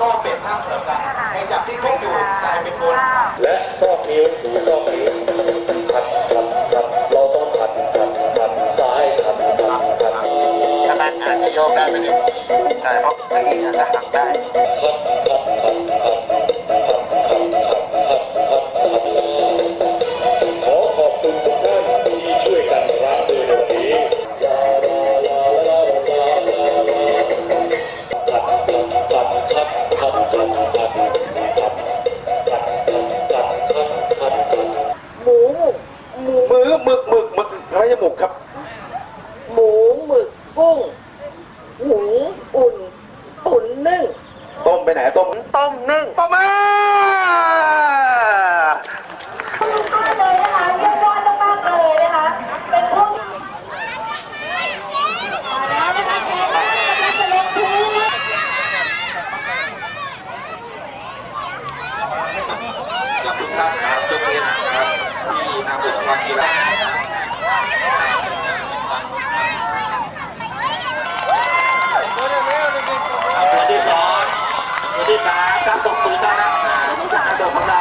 ก็เป็นภาพเสริมกันในจากที่ทุกอยู่กลายเป็นบนและซอกนิ้วสู่ซอกนิ้วขัดขัดขัดเราต้องขัดขัดขัดซ้ายขัดขัดขัดถ้าบ้านอาจจะโยกได้ไม่ถึงใช่เพราะเก้าอี้อาจจะหักได้ขัดขัดขัดขัด ความกตัวที่สองตัวที่สามครับตกตัวด้านหน้าตัวของเรา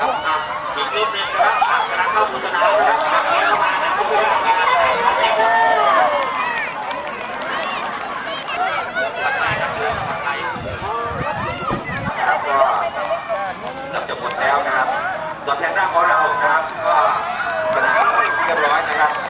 ครับอีกรูปหนึ่งนะครับกำลังเข้าโฆษณานะครับ